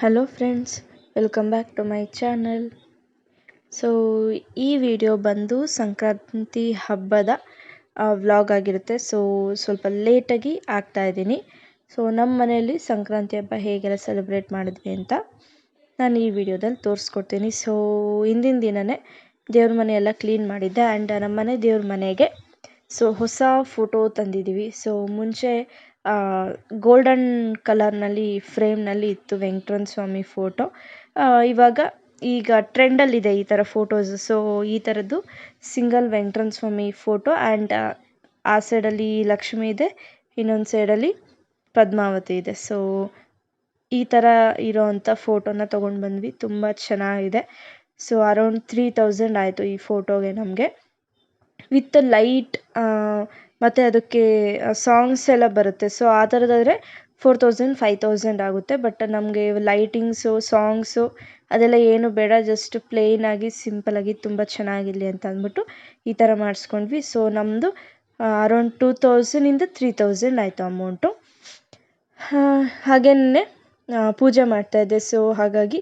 Hello friends welcome back to my channel so ಈ video ಬಂದು ಸಂಕ್ರಾಂತಿ ಹಬ್ಬದ ವ್ಲಾಗ್ ಆಗಿರುತ್ತೆ. ಸೊ ಸ್ವಲ್ಪ ಲೇಟಾಗಿ ಆಗ್ತಾ ಇದ್ದೀನಿ. ಸೊ ನಮ್ಮ ಮನೆಯಲ್ಲಿ ಸಂಕ್ರಾಂತಿ ಹಬ್ಬ ಹೇಗೆಲ್ಲ ಸೆಲೆಬ್ರೇಟ್ ಮಾಡಿದ್ವಿ ಅಂತ ನಾನು ಈ ವಿಡಿಯೋದಲ್ಲಿ ತೋರಿಸ್ಕೊಡ್ತೀನಿ. ಸೊ ಹಿಂದಿನ ದಿನವೇ ದೇವ್ರ ಮನೆ ಎಲ್ಲ ಕ್ಲೀನ್ ಮಾಡಿದ್ದೆ. ಆ್ಯಂಡ್ ನಮ್ಮ ಮನೆ ದೇವ್ರ ಮನೆಗೆ ಸೊ ಹೊಸ ಫೋಟೋ ತಂದಿದ್ದೀವಿ. ಸೊ ಮುಂಚೆ ಗೋಲ್ಡನ್ ಕಲರ್ನಲ್ಲಿ, ಫ್ರೇಮ್ನಲ್ಲಿ ಇತ್ತು ವೆಂಕಟರಮಣ ಸ್ವಾಮಿ ಫೋಟೋ ಇವಾಗ ಈಗ ಟ್ರೆಂಡಲ್ಲಿದೆ ಈ ಥರ ಫೋಟೋಸ್. ಸೊ ಈ ಥರದ್ದು single Venkataramana Swamy photo and ಆ ಸೈಡಲ್ಲಿ ಲಕ್ಷ್ಮಿ ಇದೆ, ಇನ್ನೊಂದು ಸೈಡಲ್ಲಿ ಪದ್ಮಾವತಿ ಇದೆ. ಸೊ ಈ ಥರ ಇರೋವಂಥ ಫೋಟೋನ ತೊಗೊಂಡು ಬಂದ್ವಿ. ತುಂಬ ಚೆನ್ನಾಗಿದೆ. ಸೊ ಅರೌಂಡ್ ತ್ರೀ ತೌಸಂಡ್ ಆಯಿತು ಈ ಫೋಟೋಗೆ ನಮಗೆ. ವಿತ್ ಲೈಟ್ ಮತ್ತು ಅದಕ್ಕೆ ಸಾಂಗ್ಸ್ ಎಲ್ಲ ಬರುತ್ತೆ. ಸೊ ಆ ಥರದ್ದಾದರೆ ಫೋರ್ ತೌಸಂಡ್ ಫೈವ್ ತೌಸಂಡ್ ಆಗುತ್ತೆ. ಬಟ್ ನಮಗೆ ಲೈಟಿಂಗ್ಸು ಸಾಂಗ್ಸು ಅದೆಲ್ಲ ಏನು ಬೇಡ. ಜಸ್ಟ್ ಪ್ಲೇನಾಗಿ ಸಿಂಪಲಾಗಿ ತುಂಬ ಚೆನ್ನಾಗಿರಲಿ ಅಂತ ಅಂದ್ಬಿಟ್ಟು ಈ ಥರ ಮಾಡಿಸ್ಕೊಂಡ್ವಿ. ಸೊ ನಮ್ಮದು ಅರೌಂಡ್ ಟೂ ತೌಸಂಡಿಂದ ತ್ರೀ ತೌಸಂಡ್ ಆಯಿತು ಅಮೌಂಟು ಹಾಗೆಯೇ ಪೂಜೆ ಮಾಡ್ತಾಯಿದ್ದೆ ಸೊ ಹಾಗಾಗಿ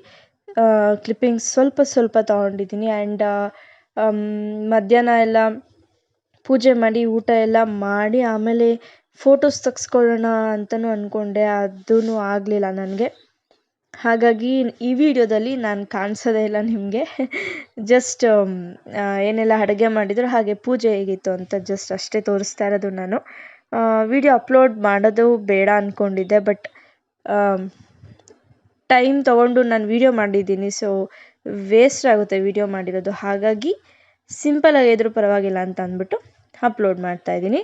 ಕ್ಲಿಪ್ಪಿಂಗ್ಸ್ ಸ್ವಲ್ಪ ಸ್ವಲ್ಪ ತೊಗೊಂಡಿದ್ದೀನಿ. ಆ್ಯಂಡ್ ಮಧ್ಯಾಹ್ನ ಎಲ್ಲ ಪೂಜೆ ಮಾಡಿ ಊಟ ಎಲ್ಲ ಮಾಡಿ ಆಮೇಲೆ ಫೋಟೋಸ್ ತೆಗ್ಸ್ಕೊಳ್ಳೋಣ ಅಂತಲೂ ಅಂದ್ಕೊಂಡೆ ಅದೂ ಆಗಲಿಲ್ಲ ನನಗೆ. ಹಾಗಾಗಿ ಈ ವಿಡಿಯೋದಲ್ಲಿ ನಾನು ಕಾಣಿಸೋದೇ ಇಲ್ಲ ನಿಮಗೆ. ಜಸ್ಟ್ ಏನೆಲ್ಲ ಅಡುಗೆ ಮಾಡಿದ್ರು ಹಾಗೆ ಪೂಜೆ ಹೇಗಿತ್ತು ಅಂತ ಜಸ್ಟ್ ಅಷ್ಟೇ ತೋರಿಸ್ತಾ ಇರೋದು ನಾನು. ವಿಡಿಯೋ ಅಪ್ಲೋಡ್ ಮಾಡೋದು ಬೇಡ ಅಂದ್ಕೊಂಡಿದ್ದೆ ಬಟ್ ಟೈಮ್ ತೊಗೊಂಡು ನಾನು ವಿಡಿಯೋ ಮಾಡಿದ್ದೀನಿ ಸೊ ವೇಸ್ಟ್ ಆಗುತ್ತೆ ವಿಡಿಯೋ ಮಾಡಿರೋದು. ಹಾಗಾಗಿ ಸಿಂಪಲಾಗಿ ಇದ್ರೂ ಪರವಾಗಿಲ್ಲ ಅಂತ ಅಂದ್ಬಿಟ್ಟು ಅಪ್ಲೋಡ್ ಮಾಡ್ತಾ ಇದ್ದೀನಿ.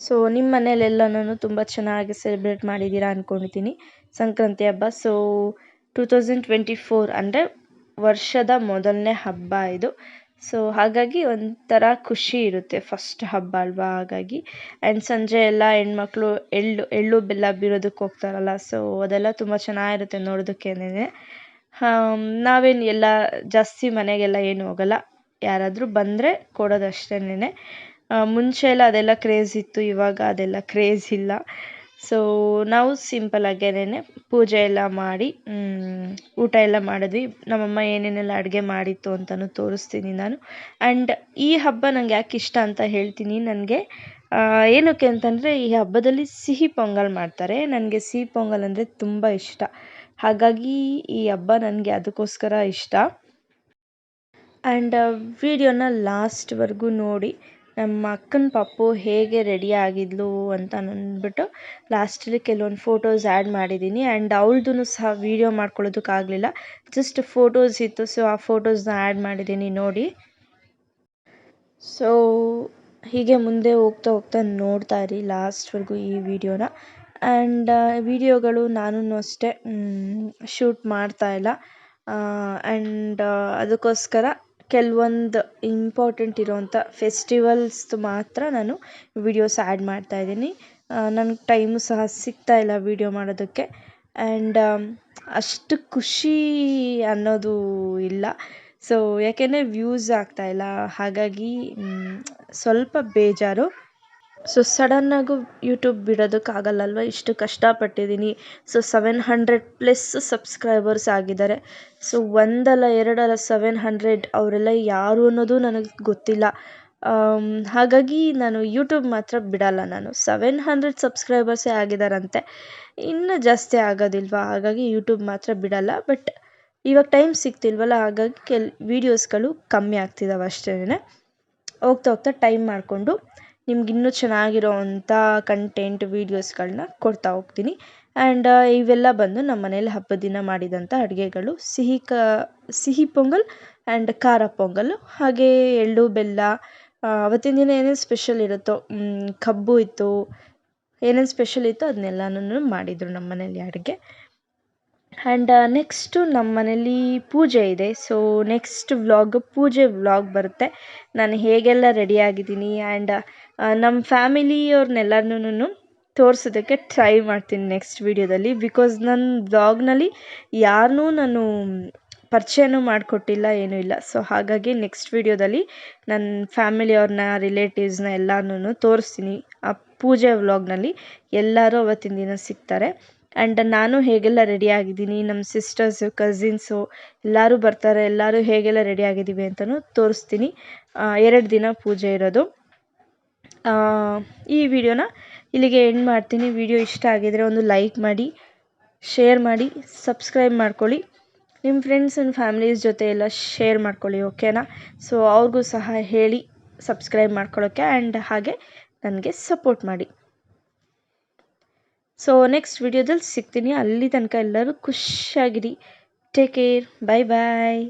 ಸೊ ನಿಮ್ಮ ಮನೇಲೆಲ್ಲನೂ ತುಂಬ ಚೆನ್ನಾಗಿ ಸೆಲೆಬ್ರೇಟ್ ಮಾಡಿದ್ದೀರಾ ಅಂದ್ಕೊಂಡಿದ್ದೀನಿ ಸಂಕ್ರಾಂತಿ ಹಬ್ಬ. So two thousand twenty four ಅಂದರೆ ವರ್ಷದ ಮೊದಲನೇ ಹಬ್ಬ ಇದು. ಸೊ ಹಾಗಾಗಿ ಒಂಥರ ಖುಷಿ ಇರುತ್ತೆ ಫಸ್ಟ್ ಹಬ್ಬ ಅಲ್ವಾ ಹಾಗಾಗಿ. ಆ್ಯಂಡ್ ಸಂಜೆ ಎಲ್ಲ ಹೆಣ್ಮಕ್ಳು ಎಳ್ಳು ಎಳ್ಳು ಬೆಲ್ಲ ಬೀರೋದಕ್ಕೆ ಹೋಗ್ತಾರಲ್ಲ ಸೊ ಅದೆಲ್ಲ ತುಂಬ ಚೆನ್ನಾಗಿರುತ್ತೆ ನೋಡೋದಕ್ಕೇನೆ ನಾವೇನು ಎಲ್ಲ ಜಾಸ್ತಿ ಮನೆಗೆಲ್ಲ ಏನು ಹೋಗಲ್ಲ. ಯಾರಾದರೂ ಬಂದರೆ ಕೊಡೋದಷ್ಟೇನೆ ಮುಂಚೆ ಎಲ್ಲ ಅದೆಲ್ಲ ಕ್ರೇಜ್ ಇತ್ತು, ಇವಾಗ ಅದೆಲ್ಲ ಕ್ರೇಜ್ ಇಲ್ಲ. ಸೊ ನಾವು ಸಿಂಪಲಾಗೇನೆ ಪೂಜೆ ಎಲ್ಲ ಮಾಡಿ ಊಟ ಎಲ್ಲ ಮಾಡಿದ್ವಿ. ನಮ್ಮಮ್ಮ ಏನೇನೆಲ್ಲ ಅಡುಗೆ ಮಾಡಿತ್ತು ಅಂತಲೂ ತೋರಿಸ್ತೀನಿ ನಾನು. ಆ್ಯಂಡ್ ಈ ಹಬ್ಬ ನನಗೆ ಯಾಕೆ ಇಷ್ಟ ಅಂತ ಹೇಳ್ತೀನಿ ನನಗೆ ಏನಕ್ಕೆ ಅಂತಂದರೆ ಈ ಹಬ್ಬದಲ್ಲಿ ಸಿಹಿ ಪೊಂಗಲ್ ಮಾಡ್ತಾರೆ. ನನಗೆ ಸಿಹಿ ಪೊಂಗಲ್ ಅಂದರೆ ತುಂಬ ಇಷ್ಟ. ಹಾಗಾಗಿ ಈ ಹಬ್ಬ ನನಗೆ ಅದಕ್ಕೋಸ್ಕರ ಇಷ್ಟ. ಆ್ಯಂಡ್ ವೀಡಿಯೋನ ಲಾಸ್ಟ್ವರೆಗೂ ನೋಡಿ. ನಮ್ಮ ಅಕ್ಕನ ಪಾಪು ಹೇಗೆ ರೆಡಿ ಆಗಿದ್ಲು ಅಂತ ಅಂದ್ಬಿಟ್ಟು ಲಾಸ್ಟಲ್ಲಿ ಕೆಲವೊಂದು ಫೋಟೋಸ್ ಆ್ಯಡ್ ಮಾಡಿದ್ದೀನಿ. ಆ್ಯಂಡ್ ಅವ್ಳದ್ದು ಸಹ ವೀಡಿಯೋ ಮಾಡ್ಕೊಳ್ಳೋದಕ್ಕಾಗಲಿಲ್ಲ. ಜಸ್ಟ್ ಫೋಟೋಸ್ ಇತ್ತು, ಸೊ ಆ ಫೋಟೋಸ್ನ ಆ್ಯಡ್ ಮಾಡಿದ್ದೀನಿ ನೋಡಿ. ಸೊ, ಹೀಗೆ ಮುಂದೆ ಹೋಗ್ತಾ ಹೋಗ್ತಾ ನೋಡ್ತಾ ಇರಿ ಲಾಸ್ಟ್ವರೆಗೂ ಈ ವಿಡಿಯೋನ. ಆ್ಯಂಡ್ ವೀಡಿಯೋಗಳು ನಾನು ಅಷ್ಟೇ ಶೂಟ್ ಮಾಡ್ತಾ ಇಲ್ಲ. ಆ್ಯಂಡ್ ಅದಕ್ಕೋಸ್ಕರ ಕೆಲವೊಂದು ಇಂಪಾರ್ಟೆಂಟ್ ಇರೋವಂಥ ಫೆಸ್ಟಿವಲ್ಸ್ದು ಮಾತ್ರ ನಾನು ವೀಡಿಯೋಸ್ ಆ್ಯಡ್ ಮಾಡ್ತಾಯಿದ್ದೀನಿ ನನಗೆ ಟೈಮು ಸಹ ಸಿಗ್ತಾ ಇಲ್ಲ ವಿಡಿಯೋ ಮಾಡೋದಕ್ಕೆ. ಆ್ಯಂಡ್ ಅಷ್ಟು ಖುಷಿ ಅನ್ನೋದು ಇಲ್ಲ. ಸೊ ಯಾಕೆಂದರೆ ವ್ಯೂಸ್ ಆಗ್ತಾಯಿಲ್ಲ ಹಾಗಾಗಿ ಸ್ವಲ್ಪ ಬೇಜಾರು. ಸೊ ಸಡನ್ನಾಗೂ ಯೂಟ್ಯೂಬ್ ಬಿಡೋದಕ್ಕಾಗಲ್ಲಲ್ವ? ಇಷ್ಟು ಕಷ್ಟಪಟ್ಟಿದ್ದೀನಿ. So seven hundred plus subscribers ಆಗಿದ್ದಾರೆ. ಸೊ ಒಂದಲ್ಲ, ಎರಡಲ್ಲ ಸೆವೆನ್ ಹಂಡ್ರೆಡ್ ಅವರೆಲ್ಲ ಯಾರು ಅನ್ನೋದು ನನಗೆ ಗೊತ್ತಿಲ್ಲ. ಹಾಗಾಗಿ ನಾನು ಯೂಟ್ಯೂಬ್ ಮಾತ್ರ ಬಿಡಲ್ಲ ನಾನು. ಸೆವೆನ್ ಹಂಡ್ರೆಡ್ ಸಬ್ಸ್ಕ್ರೈಬರ್ಸೇ ಆಗಿದ್ದಾರಂತೆ. ಇನ್ನೂ ಜಾಸ್ತಿ ಆಗೋದಿಲ್ವಾ? ಹಾಗಾಗಿ ಯೂಟ್ಯೂಬ್ ಮಾತ್ರ ಬಿಡಲ್ಲ. ಬಟ್ ಇವಾಗ ಟೈಮ್ ಸಿಗ್ತಿಲ್ವಲ್ಲ? ಹಾಗಾಗಿ ಕೆಲ ವೀಡಿಯೋಸ್ಗಳು ಕಮ್ಮಿ ಆಗ್ತಿದ್ದಾವೆ ಅಷ್ಟೇ ಹೋಗ್ತಾ ಹೋಗ್ತಾ ಟೈಮ್ ಮಾಡಿಕೊಂಡು ನಿಮ್ಗೆ ಇನ್ನೂ ಚೆನ್ನಾಗಿರೋ ಅಂಥ ಕಂಟೆಂಟ್ ವೀಡಿಯೋಸ್ಗಳನ್ನ ಕೊಡ್ತಾ ಹೋಗ್ತೀನಿ. ಆ್ಯಂಡ್ ಇವೆಲ್ಲ ಬಂದು ನಮ್ಮ ಮನೇಲಿ ಹಬ್ಬದ ದಿನ ಮಾಡಿದಂಥ ಅಡುಗೆಗಳು. ಸಿಹಿ ಕ, ಸಿಹಿ ಪೊಂಗಲ್ ಆ್ಯಂಡ್ ಖಾರ ಪೊಂಗಲ್. ಹಾಗೆ ಎಳ್ಳು, ಬೆಲ್ಲ ಅವತ್ತಿನ ದಿನ ಏನೇನು ಸ್ಪೆಷಲ್ ಇರುತ್ತೋ ಕಬ್ಬು ಇತ್ತು, ಏನೇನು ಸ್ಪೆಷಲ್ ಇತ್ತು ಅದನ್ನೆಲ್ಲನೂ ಮಾಡಿದರು ನಮ್ಮ ಮನೇಲಿ ಅಡುಗೆ. ಆ್ಯಂಡ್ ನೆಕ್ಸ್ಟು ನಮ್ಮ ಮನೇಲಿ ಪೂಜೆ ಇದೆ. ಸೊ ನೆಕ್ಸ್ಟ್ ವ್ಲಾಗ್ ಪೂಜೆ ವ್ಲಾಗ್ ಬರುತ್ತೆ. ನಾನು ಹೇಗೆಲ್ಲ ರೆಡಿ ಆಗಿದ್ದೀನಿ ಆ್ಯಂಡ್ ನಮ್ಮ ಫ್ಯಾಮಿಲಿಯವ್ರನ್ನೆಲ್ಲರನ್ನೂ ತೋರಿಸೋದಕ್ಕೆ ಟ್ರೈ ಮಾಡ್ತೀನಿ ನೆಕ್ಸ್ಟ್ ವೀಡಿಯೋದಲ್ಲಿ ಬಿಕಾಸ್ ನನ್ನ ವ್ಲಾಗ್ನಲ್ಲಿ ಯಾರನ್ನೂ ನಾನು ಪರಿಚಯನೂ ಮಾಡಿಕೊಟ್ಟಿಲ್ಲ, ಏನೂ ಇಲ್ಲ. ಸೊ ಹಾಗಾಗಿ ನೆಕ್ಸ್ಟ್ ವೀಡಿಯೋದಲ್ಲಿ ನನ್ನ ಫ್ಯಾಮಿಲಿಯವ್ರನ್ನ ರಿಲೇಟಿವ್ಸ್ನ ಎಲ್ಲನೂ ತೋರಿಸ್ತೀನಿ. ಆ ಪೂಜೆ ವ್ಲಾಗ್ನಲ್ಲಿ ಎಲ್ಲರೂ ಅವತ್ತಿನ ದಿನ ಸಿಗ್ತಾರೆ. ಆ್ಯಂಡ್ ನಾನು ಹೇಗೆಲ್ಲ ರೆಡಿ ಆಗಿದ್ದೀನಿ ನಮ್ಮ ಸಿಸ್ಟರ್ಸು ಕಸಿನ್ಸು ಎಲ್ಲರೂ ಬರ್ತಾರೆ, ಎಲ್ಲರೂ ಹೇಗೆಲ್ಲ ರೆಡಿ ಆಗಿದ್ದೀವಿ ಅಂತಲೂ ತೋರಿಸ್ತೀನಿ. ಎರಡು ದಿನ ಪೂಜೆ ಇರೋದು. ಈ ವಿಡಿಯೋನ ಇಲ್ಲಿಗೆ ಎಂಡ್ ಮಾಡ್ತೀನಿ. ವಿಡಿಯೋ ಇಷ್ಟ ಆಗಿದರೆ ಒಂದು ಲೈಕ್ ಮಾಡಿ ಶೇರ್ ಮಾಡಿ ಸಬ್ಸ್ಕ್ರೈಬ್ ಮಾಡ್ಕೊಳ್ಳಿ. ನಿಮ್ಮ ಫ್ರೆಂಡ್ಸ್ ಆ್ಯಂಡ್ ಫ್ಯಾಮಿಲೀಸ್ ಜೊತೆ ಎಲ್ಲ ಶೇರ್ ಮಾಡ್ಕೊಳ್ಳಿ ಓಕೆನಾ ಸೊ ಅವ್ರಿಗೂ ಸಹ ಹೇಳಿ ಸಬ್ಸ್ಕ್ರೈಬ್ ಮಾಡ್ಕೊಳ್ಳೋಕ್ಕೆ ಆ್ಯಂಡ್ ಹಾಗೆ ನನಗೆ ಸಪೋರ್ಟ್ ಮಾಡಿ. ಸೊ ನೆಕ್ಸ್ಟ್ ವಿಡಿಯೋದಲ್ಲಿ ಸಿಗ್ತೀನಿ. ಅಲ್ಲಿ ತನಕ ಎಲ್ಲರೂ ಖುಷಿಯಾಗಿರಿ. ಟೇಕ್ ಕೇರ್ ಬಾಯ್ ಬಾಯ್